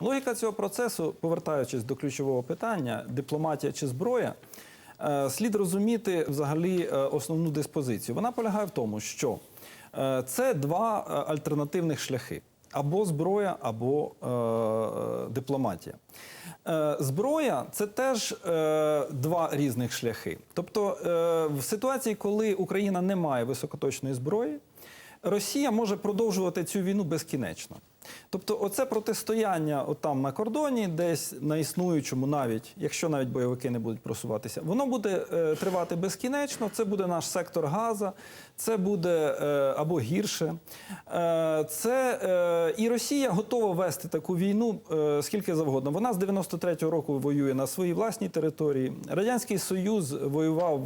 Логіка цього процесу, повертаючись до ключового питання, дипломатія чи зброя, е, слід розуміти взагалі е, основну диспозицію. Вона полягає в тому, що е, це два альтернативних шляхи: або зброя, або е, дипломатія. Е, Зброя це теж е, два різних шляхи. Тобто, е, в ситуації, коли Україна не має високоточної зброї, Росія може продовжувати цю війну безкінечно. Тобто, оце протистояння отам на кордоні, десь на існуючому, навіть якщо навіть бойовики не будуть просуватися, воно буде е, тривати безкінечно. Це буде наш сектор Газа, це буде е, або гірше. Е, це е, і Росія готова вести таку війну е, скільки завгодно. Вона з 93-го року воює на своїй власній території. Радянський Союз воював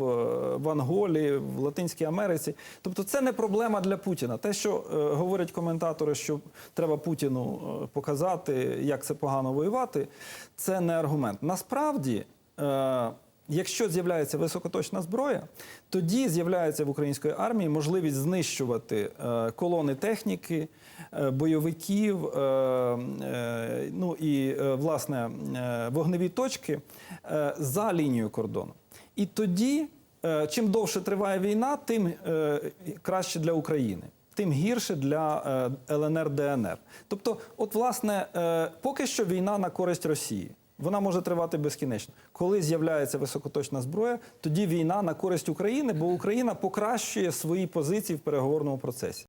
в Анголі, в Латинській Америці. Тобто, це не проблема для Путіна. Те, що е, говорять коментатори, що треба Путіну е, показати, як це погано воювати, це не аргумент. Насправді. Е, Якщо з'являється високоточна зброя, тоді з'являється в української армії можливість знищувати е, колони техніки, бойовиків, ну і власне вогневі точки за лінією кордону. І тоді, чим довше триває війна, тим краще для України. Тим гірше для е, ЛНР ДНР. Тобто, от власне, е, поки що війна на користь Росії. Вона може тривати безкінечно. Коли з'являється високоточна зброя, тоді війна на користь України, бо Україна покращує свої позиції в переговорному процесі.